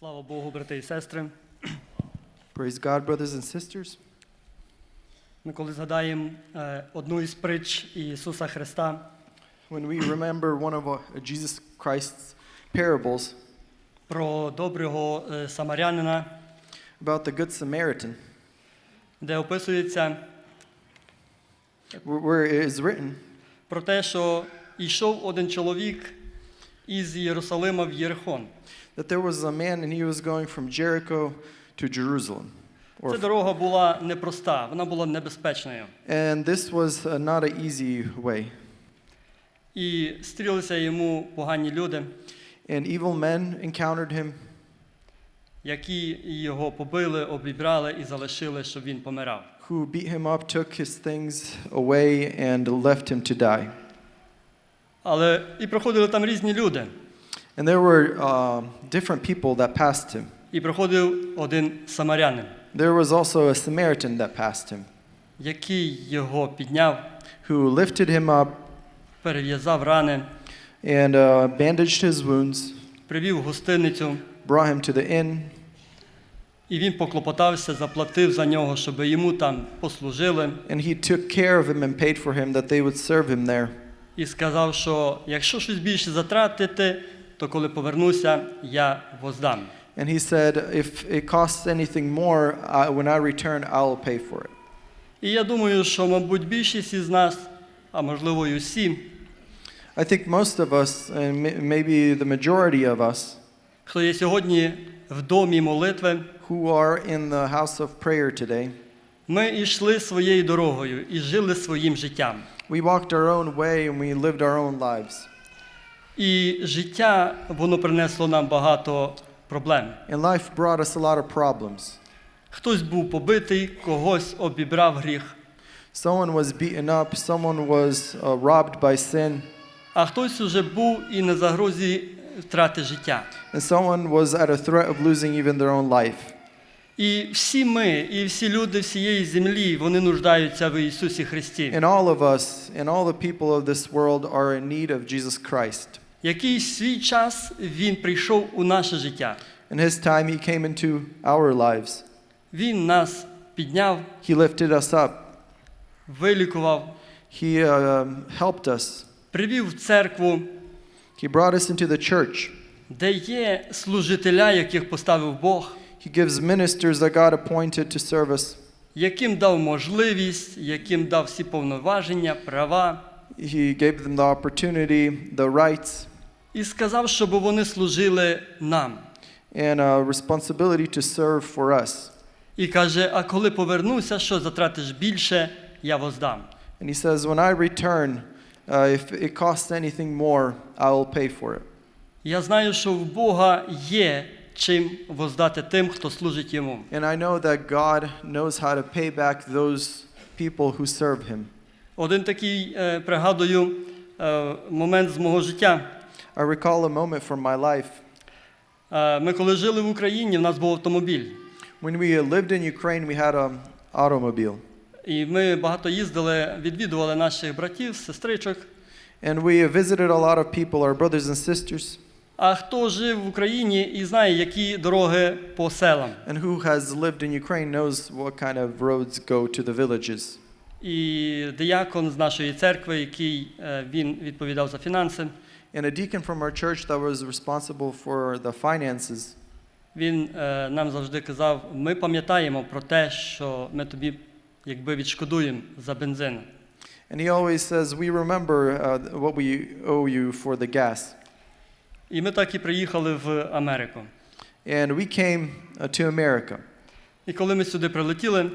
Слава Богу, брати і сестри. Praise God, brothers and sisters. Ми коли згадаємо е, одну із притч Ісуса Христа, When we remember one of uh, Jesus Christ's parables про доброго е, самарянина, about the Good Samaritan, де описується where where it is written про те, що йшов один чоловік із Єрусалима в Єрихон. that there was a man and he was going from Jericho to Jerusalem. Or, Ця дорога була непроста, вона була небезпечною. and this was uh, not an easy way. І стрілися йому погані люди, And evil men encountered him, які його побили, обібрали і залишили, щоб він помирав. who beat him up, took his things away, and left him to die. Але і проходили там різні люди. And there were uh, different people that passed him. І проходив один самарянин, There was also a Samaritan that passed him, який його підняв, who lifted him up перев'язав рани, and uh, bandaged his wounds, привів в гостиницю, brought him to the inn, і він поклопотався, заплатив за нього, щоб йому там послужили, and he took care of him and paid for him that they would serve him there. і сказав, що якщо щось більше затратити, то коли повернуся, я воздам. And he said, If it costs anything more, I, when I return, I'll pay for it. І я думаю, що, мабуть, більшість із нас, а можливо й усі, I think most of us, and may- maybe the majority of us, хто є сьогодні в домі молитви, who are in the house of prayer today, ми йшли своєю дорогою і жили своїм життям. we walked our own way and we lived our own lives. І життя воно принесло нам багато проблем. And life brought us a lot of problems. Хтось був побитий, когось обібрав гріх, Someone was beaten up, someone was uh, robbed by sin, а хтось уже був і на загрозі втрати життя. and someone was at a threat of losing even their own life. І всі ми, і всі люди всієї землі, вони нуждаються в Ісусі Христі. And all of us and all the people of this world are in need of Jesus Christ. Який свій час він прийшов у наше життя. In his time, he came into our lives. Він нас підняв, He lifted us up. вилікував, He um, helped us. привів в церкву, He brought us into the church. де є служителя, яких поставив Бог, He gives ministers that God appointed to serve us. яким дав можливість, яким дав всі повноваження, права, He gave them the opportunity, the rights, і сказав, щоб вони служили нам. and a responsibility to serve for us. І каже: а коли повернуся, що затратиш більше, я воздам. And he says, When I return, uh, if it costs anything more, I will pay for it. Я знаю, що в Бога є чим воздати тим, хто служить йому. And I know that God knows how to pay back those people who serve him. Один такий, е, пригадую, е, момент з мого життя. I recall a moment from my life Е, Ми коли жили в Україні, в нас був автомобіль. when we lived in Ukraine. We had an automobile, І ми багато їздили, відвідували наших братів, сестричок. and we visited a lot of people, our brothers and sisters. А хто жив в Україні і знає, які дороги по селам. And who has lived in Ukraine knows what kind of roads go to the villages. І диякон з нашої церкви, який е, він відповідав за фінанси, And a deacon from our church that was responsible for the finances, він е, нам завжди казав: ми пам'ятаємо про те, що ми тобі якби відшкодуємо за бензин. and he always says, "We remember uh, what we owe you for the gas." І ми так і приїхали в Америку. And we came uh, to America. І коли ми сюди прилетіли,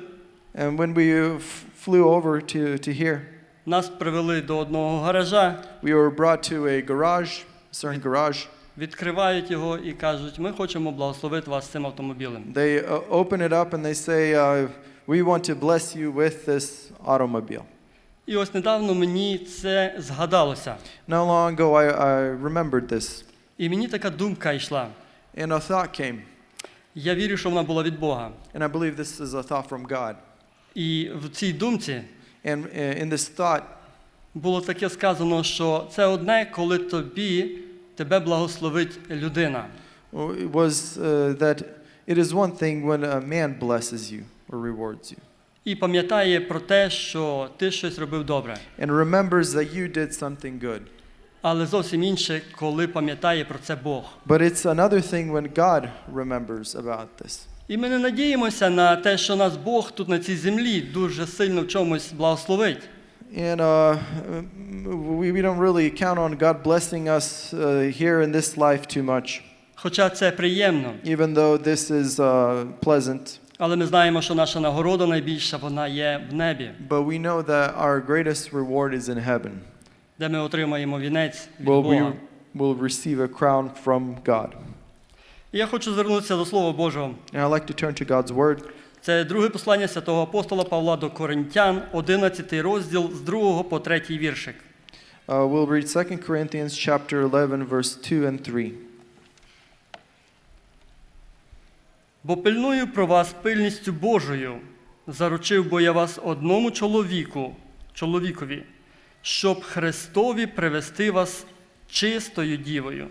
And when we uh, f- flew over to, to here, нас привели до одного гаража, we were brought to a garage, a certain garage. відкривають його і кажуть: ми хочемо благословити вас цим автомобілем. They uh, open it up and they say, uh, "We want to bless you with this automobile." І ось недавно мені це згадалося. Not long ago, I, I remembered this, І мені така думка йшла. and a thought came, Я вірю, що вона була від Бога. and I believe this is a thought from God. І в цій думці And uh, in this thought, було таке сказано, що це одне, коли тобі тебе благословить людина. was uh, that it is one thing when a man blesses you or rewards you і пам'ятає про те, що ти щось робив добре. and remembers that you did something good. Але зовсім інше, коли пам'ятає про це Бог. But it's another thing when God remembers about this. І ми не надіємося на те, що нас Бог тут на цій землі дуже сильно в чомусь благословить. And uh, we, we don't really count on God blessing us uh, here in this life too much, Хоча це приємно. even though this is uh, pleasant. Але ми знаємо, що наша нагорода найбільша вона є в небі, But we know that our greatest reward is in heaven, де ми отримаємо вінець від Бога. we will receive a crown from God. Я хочу звернутися до Слова Божого. And I'd like to turn to God's word. Це друге послання святого апостола Павла до Коринтян, 11 розділ з 2 по 3 віршик. Uh, we'll read 2 Corinthians chapter 11, verse 2 and 3. Бо пильную про вас пильністю Божою, заручив бо я вас одному чоловіку, чоловікові, щоб Христові привести вас чистою дівою.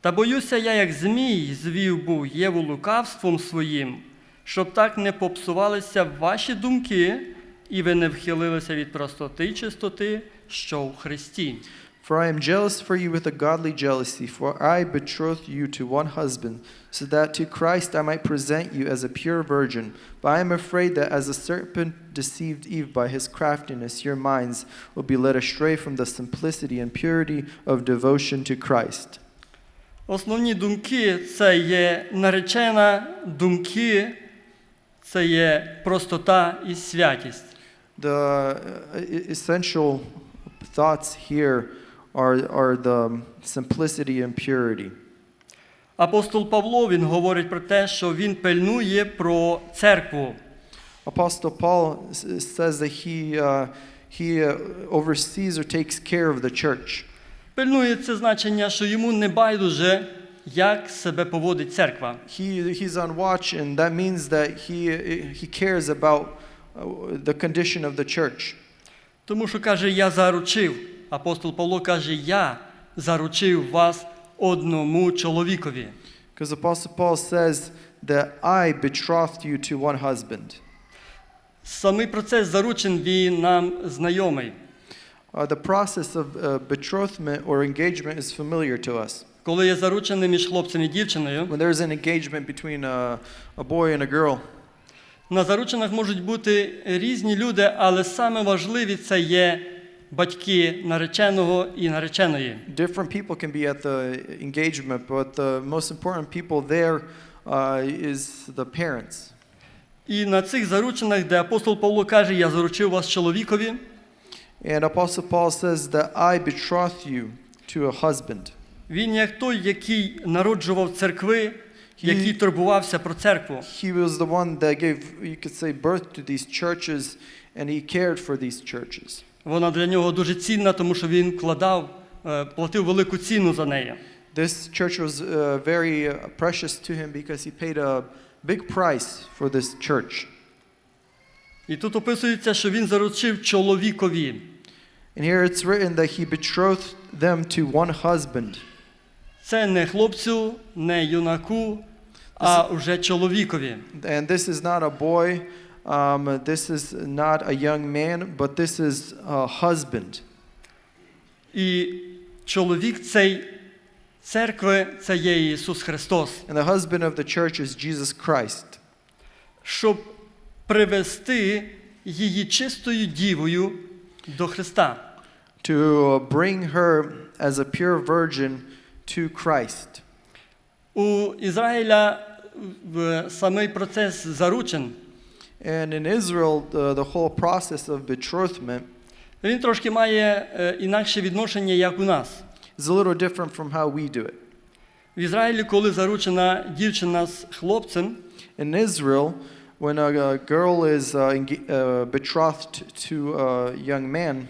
Та боюся я, як змій, звів був Єву лукавством своїм, щоб так не попсувалися ваші думки, і ви не вхилилися від простоти чистоти, що в Христі. For I am jealous for you with a godly jealousy, for I betrothed you to one husband, so that to Christ I might present you as a pure virgin. But I am afraid that as the serpent deceived Eve by his craftiness, your minds will be led astray from the simplicity and purity of devotion to Christ. Основні думки це є наречена, думки це є простота і святість. The uh, e- essential thoughts here are, are the simplicity and purity. Апостол Павло він говорить про те, що він пильнує про церкву. Apostle Paul s- says that he, uh, he uh, oversees or takes care of the church. Пильнує це значення, що йому не байдуже, як себе поводить церква. He, he's on watch, and that means that he, he cares about uh, the condition of the church. Тому що каже, я заручив. Апостол Павло каже, я заручив вас одному чоловікові. Because Apostle Paul says that I betrothed you to one husband. Самий процес заручин він нам знайомий. Uh, the process of uh, betrothment or engagement is familiar to us. Коли є заручений між хлопцем і дівчиною, When there's an engagement between a, a boy and a girl, на заручинах можуть бути різні люди, але саме важливі це є батьки нареченого і нареченої. different people can be at the engagement, but the most important people there uh, is the parents. І на цих заручинах, де апостол Павло каже, я заручив вас чоловікові, And Apostle Paul says that I betroth you to a husband. він як той, який народжував церкви, який турбувався про церкву. He was the one that gave, you could say, birth to these churches, and he cared for these churches. Вона для нього дуже цінна, тому що він вкладав, е, платив велику ціну за неї. This church was uh, very uh, precious to him because he paid a big price for this church. І тут описується, що він заручив чоловікові. And here it's written that he betrothed them to one husband. Це не хлопцю, не юнаку, а вже чоловікові. And this is not a boy, um, this is not a young man, but this is a husband. І чоловік цей церкви це є Ісус Христос, And the husband of the church is Jesus Christ, щоб привести її чистою дівою до Христа. to bring her as a pure virgin to Christ. У Ізраїля в самий процес заручин And in Israel, the, the whole process of betrothment він трошки має е, інакше відношення, як у нас. is a little different from how we do it. В Ізраїлі, коли заручена дівчина з хлопцем, In Israel, when a, a girl is uh, enga- uh, betrothed to a young man,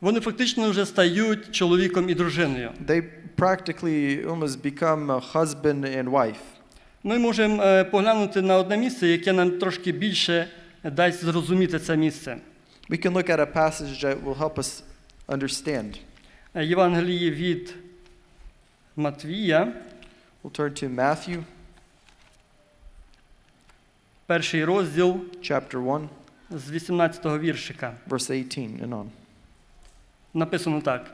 вони фактично вже стають чоловіком і дружиною. they practically almost become a husband and wife. Ми можемо е, поглянути на одне місце, яке нам трошки більше дасть зрозуміти це місце. We can look at a passage that will help us understand. Е, Євангеліє від Матвія, We'll turn to Matthew перший розділ chapter 1, з 18-го віршика. verse 18 and on. Написано так: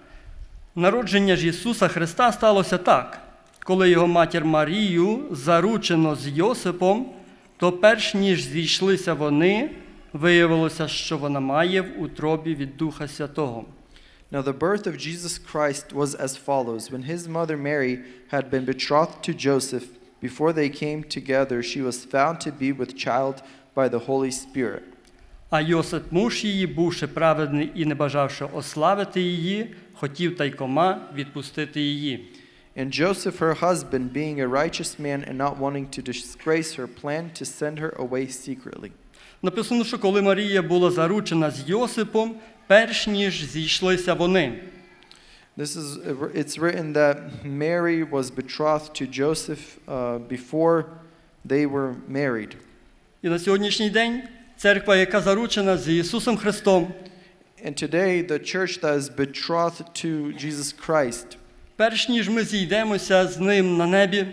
Народження ж Ісуса Христа сталося так, коли його матір Марію заручено з Йосипом, то перш ніж зійшлися вони, виявилося, що вона має в утробі від Духа Святого. Now, the birth of Jesus Christ was as follows. When his mother Mary had been betrothed to Joseph, before they came together, she was found to be with child by the Holy Spirit. А Йосип, муж її, бувши праведний і не бажавши ославити її, хотів тайкома відпустити її. And Joseph, her husband, being a righteous man and not wanting to disgrace her, planned to send her away secretly. Написано, що коли Марія була заручена з Йосипом, перш ніж зійшлися вони. This is it's written that Mary was betrothed to Joseph uh, before they were married. І на сьогоднішній день церква, яка заручена з Ісусом Христом, And today, the church that is betrothed to Jesus Christ, перш ніж ми зійдемося з ним на небі,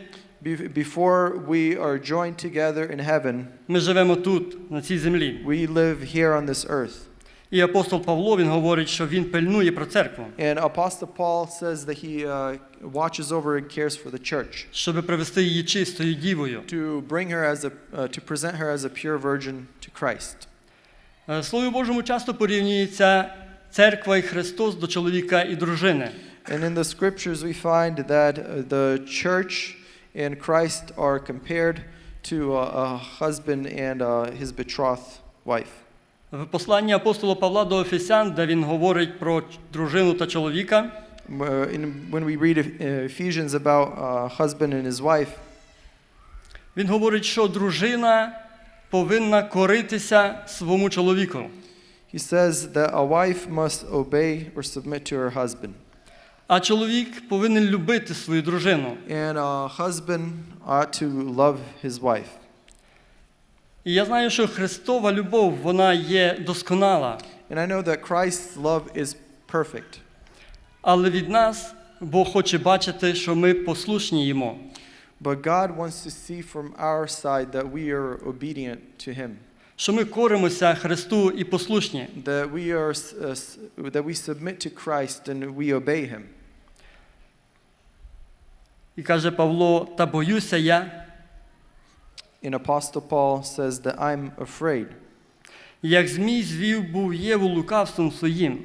be- before we are joined together in heaven, ми живемо тут, на цій землі. we live here on this earth. І апостол Павло він говорить, що він пильнує про церкву, And Apostle Paul says that he uh, watches over and cares for the church щоб привести її чистою дівою. to bring her as a uh, to present her as a pure virgin to Christ. Е, В Слові Божому часто порівнюється церква і Христос до чоловіка і дружини. And in the scriptures, we find that uh, the church and Christ are compared to uh, a husband and uh, his betrothed wife. В посланні апостола Павла до Ефесян, де він говорить про дружину та чоловіка, Uh, when we read uh, Ephesians about a husband and his wife, він говорить, що дружина повинна коритися своєму чоловіку. he says that a wife must obey or submit to her husband. А чоловік повинен любити свою дружину. And a husband ought to love his wife. І я знаю, що Христова любов вона є досконала, And I know that Christ's love is perfect. але від нас Бог хоче бачити, що ми послушні йому. But God wants to see from our side that we are obedient to him. Що ми коримося Христу і послушні. that we are uh, that we submit to Christ and we obey him. І каже Павло: Та боюся я, And Apostle Paul says that I'm afraid як Змій звів був Єву лукавством своїм.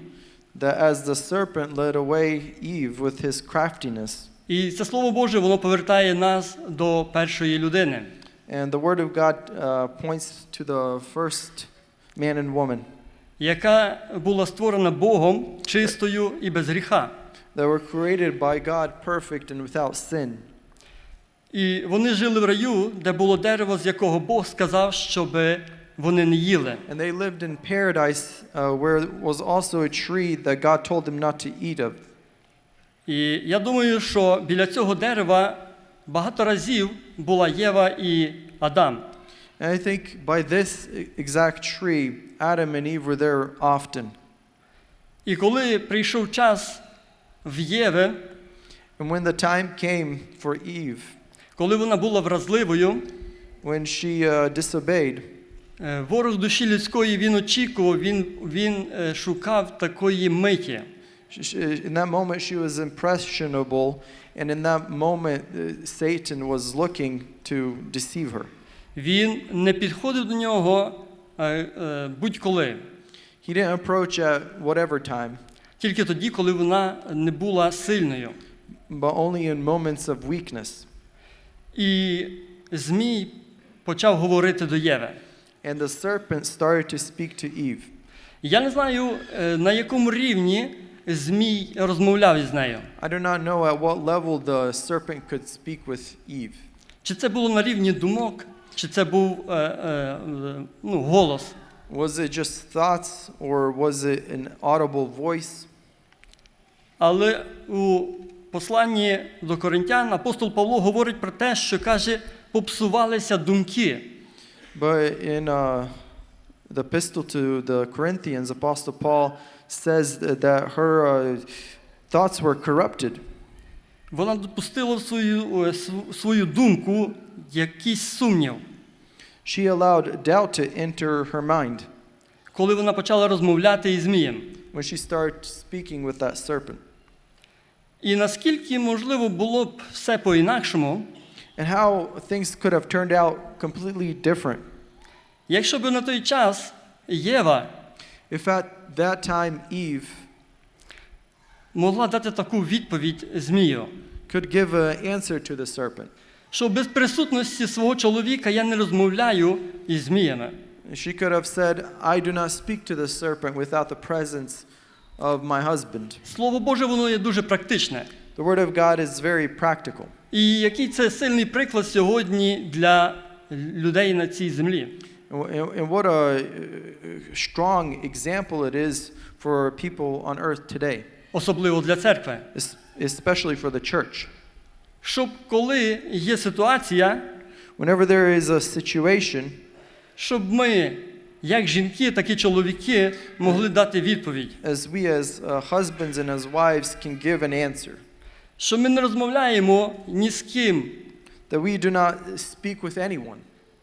that as the serpent led away Eve with his craftiness, І це слово Боже, воно повертає нас до першої людини. and the word of God uh, points to the first man and woman яка була створена Богом чистою і без гріха. that were created by God perfect and without sin. І вони жили в раю, де було дерево, з якого Бог сказав, щоб вони не їли. And they lived in paradise uh, where was also a tree that God told them not to eat of. І я думаю, що біля цього дерева багато разів була Єва і Адам. And I think by this exact tree, Adam and Eve were there often. І коли прийшов час в Єви, And when the time came for Eve, коли вона була вразливою, when she uh, disobeyed, е, ворог душі людської він очікував, він, він е, шукав такої миті. in that moment she was impressionable, and in that moment uh, Satan was looking to deceive her. Він не підходив до нього е, е, будь-коли, He didn't approach at whatever time, тільки тоді, коли вона не була сильною. but only in moments of weakness. І Змій почав говорити до Єви. And the serpent started to speak to Eve. Я не знаю, е, на якому рівні Змій розмовляв із нею. I do not know at what level the serpent could speak with Eve. Чи це було на рівні думок, чи це був е, е, е, ну, голос. Was it just thoughts or was it an audible voice? Але у посланні до Коринтян апостол Павло говорить про те, що каже, попсувалися думки. But in uh, the epistle to the Corinthians, Apostle Paul says that her uh, thoughts were corrupted. вона допустила в свою, е, свою думку якийсь сумнів, She allowed doubt to enter her mind коли вона почала розмовляти із Змієм. when she started speaking with that serpent. І наскільки можливо було б все по-інакшому, And how things could have turned out completely different якщо б на той час Єва if at that time Eve могла дати таку відповідь Змію, could give an answer to the serpent. що без присутності свого чоловіка я не розмовляю із зміями. She could have said, I do not speak to the serpent without the presence of my husband. Слово Боже, воно є дуже практичне. The word of God is very practical. І який це сильний приклад сьогодні для людей на цій землі. And, and- and what a uh, strong example it is for people on earth today, особливо для церкви. es- especially for the church. Щоб коли є ситуація, Whenever there is a situation, щоб ми, як жінки, так і чоловіки, могли дати відповідь. as we as uh, husbands and as wives can give an answer, Що ми не розмовляємо ні з ким. that we do not speak with anyone,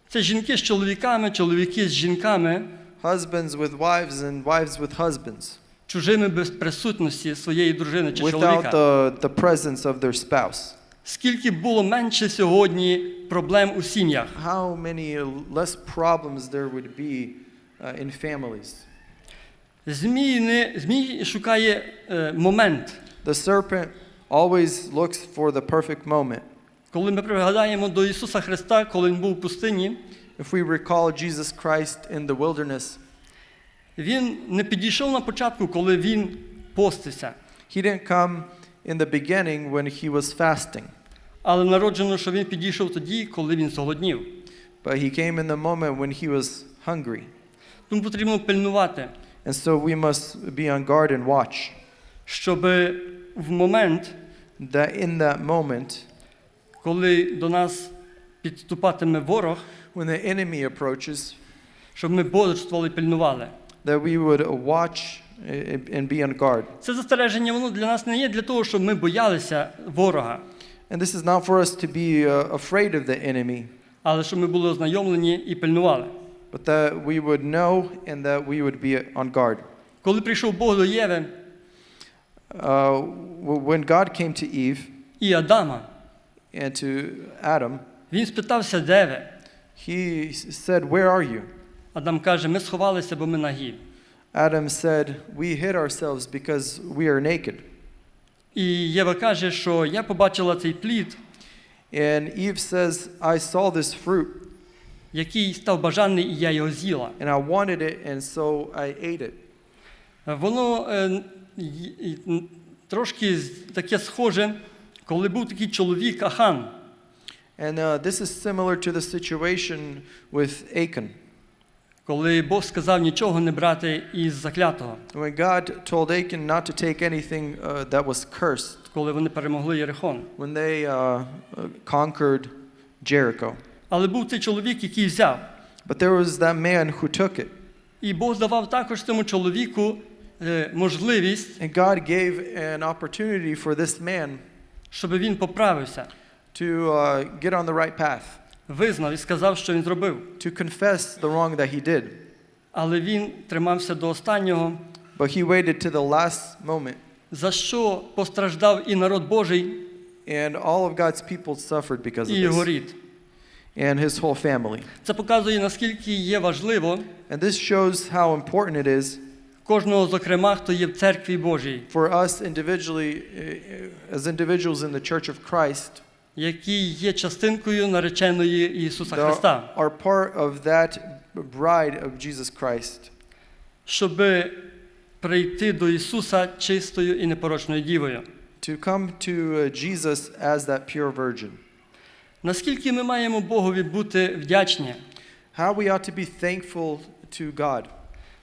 Це жінки з чоловіками, чоловіки з жінками, husbands with wives and wives with husbands, чужими без присутності своєї дружини чи without чоловіка. the, the presence of their spouse. Скільки було менше сьогодні проблем у сім'ях. How many less problems there would be in families? Змій, не, змій шукає е, момент. The serpent always looks for the perfect moment. Коли ми пригадаємо до Ісуса Христа, коли Він був у пустині, If we recall Jesus Christ in the wilderness, Він не підійшов на початку, коли Він постився. he didn't come in the beginning when he was fasting, Але народжено, що він підійшов тоді, коли він зголоднів. but he came in the moment when he was hungry. Тому потрібно пильнувати, And so we must be on guard and watch щоб в момент, that in that moment, коли до нас підступатиме ворог, when the enemy approaches, щоб ми бодрствували і пильнували. that we would watch and be on guard. Це застереження воно для нас не є для того, щоб ми боялися ворога, And this is not for us to be uh, afraid of the enemy, але щоб ми були ознайомлені і пильнували. but that we would know and that we would be on guard. Коли прийшов Бог до Єви Uh, w- when God came to Eve і Адама, and to Adam, він спитався, де ви? he s- said, Where are you? Адам каже, ми сховалися, бо ми нагі. Adam said, We hid ourselves because we are naked. І Єва каже, що я побачила цей плід, And Eve says, I saw this fruit Який став бажаний, і я його з'їла. and I wanted it, and so I ate it. Воно е, й- й- трошки з- таке схоже, коли був такий чоловік Ахан. And uh, this is similar to the situation with Achan. Коли Бог сказав нічого не брати із заклятого, When God told Achan not to take anything uh, that was cursed, коли вони перемогли Єрихон. when they uh, uh, conquered Jericho. Але був цей чоловік, який взяв. But there was that man who took it. І Бог давав також цьому чоловіку е, можливість, And God gave an opportunity for this man щоб він поправився, to uh, get on the right path, визнав і сказав, що він зробив. to confess the wrong that he did. Але він тримався до останнього, But he waited to the last moment. за що постраждав і народ Божий, And all of God's people suffered because і of його this, рід. and his whole family. Це показує, наскільки є важливо And this shows how important it is кожного, зокрема, хто є в церкві Божій, for us individually, uh, as individuals in the Church of Christ, які є частинкою нареченої Ісуса that Христа, are part of that bride of Jesus Christ, щоб прийти до Ісуса чистою і непорочною дівою. to come to uh, Jesus as that pure virgin. Наскільки ми маємо Богові бути вдячні, How we ought to be thankful to God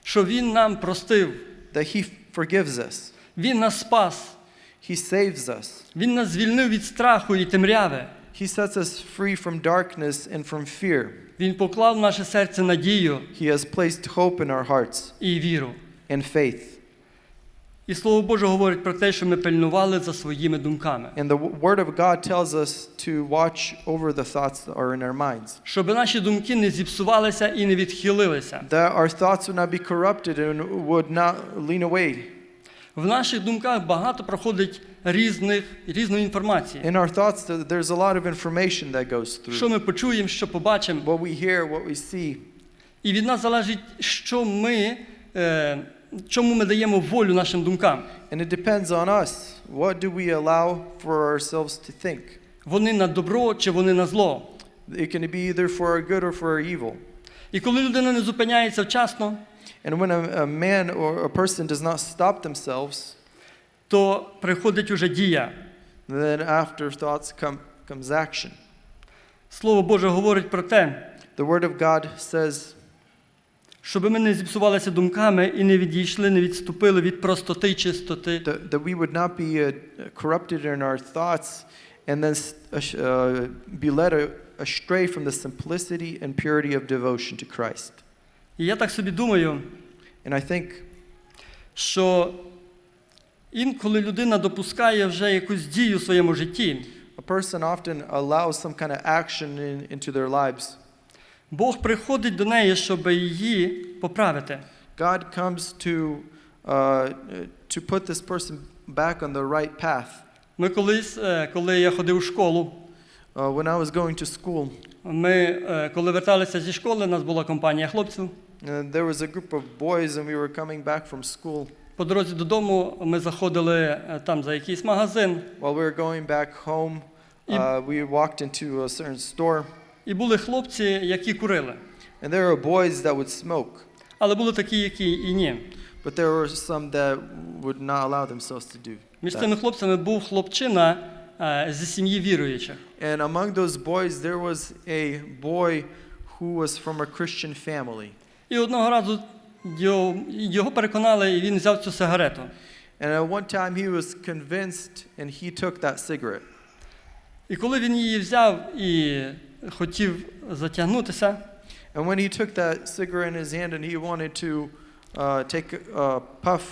що Він нам простив, that He forgives us, Він нас спас, He saves us, Він нас звільнив від страху і темряви. He sets us free from darkness and from fear. Він поклав в наше серце надію He has placed hope in our hearts і віру. and faith. І Слово Боже говорить про те, що ми пильнували за своїми думками, And the Word of God tells us to watch over the thoughts that are in our minds, щоб наші думки не зіпсувалися і не відхилилися. that our thoughts would not be corrupted and would not lean away. В наших думках багато проходить різних, різної інформації. In our thoughts, there's a lot of information that goes Що through. ми почуємо, що побачимо. What we hear, what we see. І від нас залежить, що ми, е, чому ми даємо волю нашим думкам. And it depends on us. What do we allow for ourselves to think? Вони на добро чи вони на зло. It can be either for our good or for our evil. І коли людина не зупиняється вчасно, And when a, a man or a person does not stop themselves, то приходить уже дія. then after thoughts come, comes action. Слово Боже говорить про те, The Word of God says щоб ми не зіпсувалися думками і не відійшли, не відступили від простоти й чистоти, that, we would not be uh, corrupted in our thoughts and then uh, uh, be led astray from the simplicity and purity of devotion to Christ. І я так собі думаю, And I think що інколи людина допускає вже якусь дію в своєму житті, a person often allows some kind of action in, into their lives. Бог приходить до неї, щоб її поправити. God comes to, uh, to put this person back on the right path. Ми колись, е, коли я ходив у школу, Uh, when I was going to school, ми, е, коли верталися зі школи, у нас була компанія хлопців. uh, there was a group of boys and we were coming back from school. По дорозі додому ми заходили е, там за якийсь магазин, While we were going back home, uh, we walked into a certain store І були хлопці, які курили. and there were boys that would smoke. Але були такі, які і ні. But there were some that would not allow themselves to do. Між цими хлопцями був хлопчина е, зі сім'ї віруючих. And among those boys, there was a boy who was from a Christian family. І одного разу його переконали, і він взяв цю сигарету. And at one time, he was convinced and he took that cigarette. І коли він її взяв і хотів затягнутися, And when he took that cigarette in his hand and he wanted to uh, take a puff,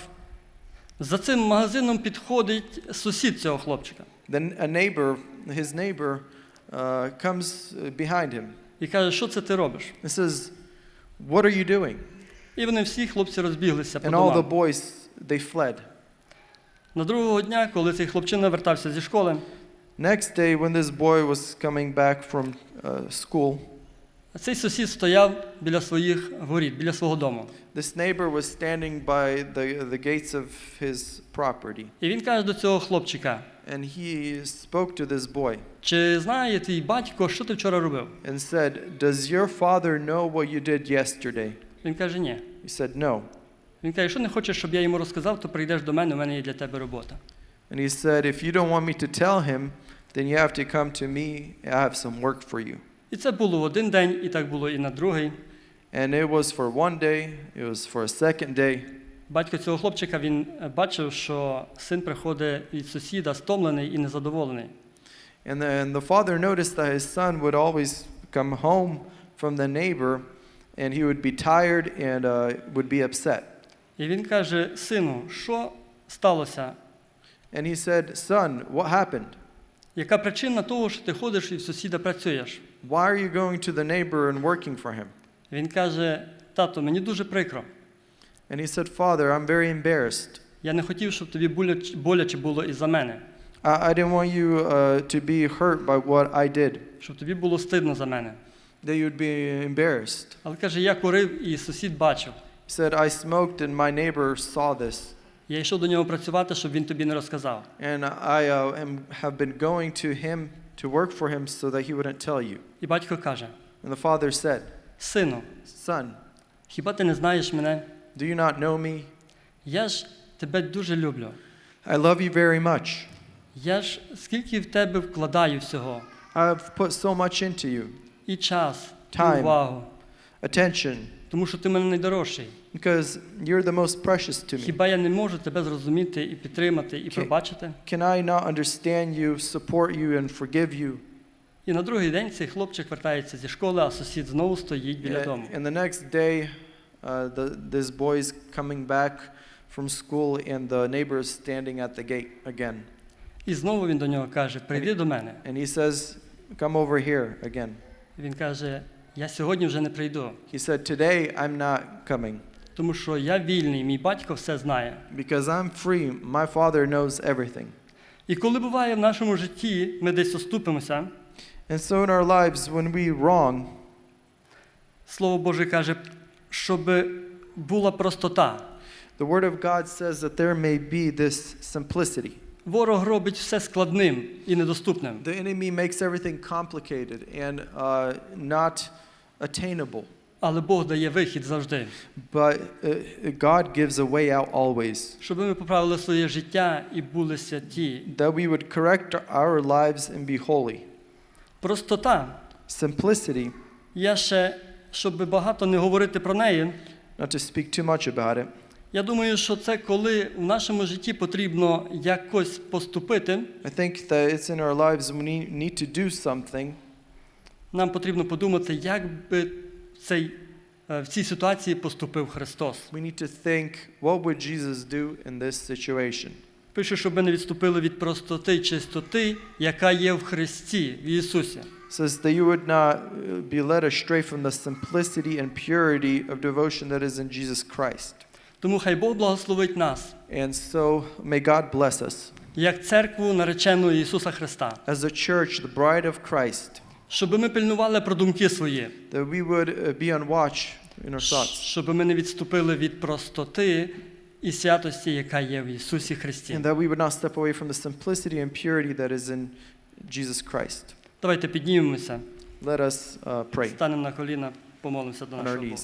за цим магазином підходить сусід цього хлопчика then a neighbor, his neighbor, uh, comes uh, behind him і каже, що це ти робиш? and says, What are you doing? І вони всі хлопці розбіглися по And all the boys, they fled. На другого дня, коли цей хлопчина вертався зі школи, Next day, when this boy was coming back from uh, school, цей сусід стояв біля своїх воріт, біля свого дому. this neighbor was standing by the, the gates of his property. І він каже до цього хлопчика: And he spoke to this boy чи знає твій батько, що ти вчора робив? and said, Does your father know what you did yesterday? Він каже, ні. He said, No. Він каже, якщо не хочеш, щоб я йому розказав, то прийдеш до мене, у мене є для тебе робота. And he said, If you don't want me to tell him, then you have to come to me. I have some work for you. І це було в один день, і так було і на другий. And it was for one day, it was for a second day. Батько цього хлопчика він е, бачив, що син приходить від сусіда стомлений і незадоволений. And the, and the father noticed that his son would always come home from the neighbor and he would be tired and uh, would be upset. І він каже: Сину, що сталося? And he said, Son, what happened? Яка причина того, що ти ходиш і в сусіда працюєш? Why are you going to the neighbor and working for him? Він каже: Тато, мені дуже прикро. And he said, Father, I'm very embarrassed. Я не хотів, щоб тобі боляче було із-за мене, I, didn't want you uh, to be hurt by what I did, щоб тобі було стидно за мене. that you'd be embarrassed. Але каже, я курив, і сусід бачив. He said, I smoked and my neighbor saw this. Я йшов до нього працювати, щоб він тобі не розказав. And I uh, am, have been going to him to work for him so that he wouldn't tell you. І батько каже: And the father said, Сину, Son, хіба ти не знаєш мене? do you not know me? Я ж тебе дуже люблю. I love you very much. Я ж скільки в тебе вкладаю всього, I've put so much into you і час, і Time. увагу, attention тому що ти мене найдорожчий. because you're the most precious to me. Хіба я не можу тебе зрозуміти і підтримати, і Ки- пробачити? Can I not understand you, support you, and forgive you? І на другий день цей хлопчик вертається зі школи, а сусід знову стоїть біля Yeah, дому. And the next day, uh, the, this boy's coming back from school, and the neighbor is standing at the gate again. І знову він до нього каже: Прийди до мене. And he says, Come over here again. Він каже: Я сьогодні вже не прийду, He said, Today I'm not coming тому що я вільний, мій батько все знає. because I'm free. My father knows everything. І коли буває в нашому житті, ми десь оступимося, And so in our lives, when we wrong, Слово Боже каже, щоб була простота. the Word of God says that there may be this simplicity. Ворог робить все складним і недоступним. The enemy makes everything complicated and uh, not attainable. Але Бог дає вихід завжди, But uh, God gives a way out always. щоб ми поправили своє життя і були святі. That we would correct our lives and be holy. Простота. Simplicity, Я ще, щоб багато не говорити про неї, not to speak too much about it, я думаю, що це коли в нашому житті потрібно якось поступити, I think that it's in our lives we need to do something. Нам потрібно подумати, як би цей, е, в цій ситуації поступив Христос. We need to think, what would Jesus do in this situation? Пише, щоб ми не відступили від простоти чистоти, яка є в Христі, в Ісусі. says that you would not uh, be led astray from the simplicity and purity of devotion that is in Jesus Christ. Тому хай Бог благословить нас, And so may God bless us як церкву наречену Ісуса Христа, as a church, the bride of Christ, щоб ми пильнували про думки свої, that we would uh, be on watch in our thoughts, щоб ми не відступили від простоти і святості, яка є в Ісусі Христі. and that we would not step away from the simplicity and purity that is in Jesus Christ. Давайте піднімемося, Let us uh, pray станемо на коліна, помолимося до нашого Бога.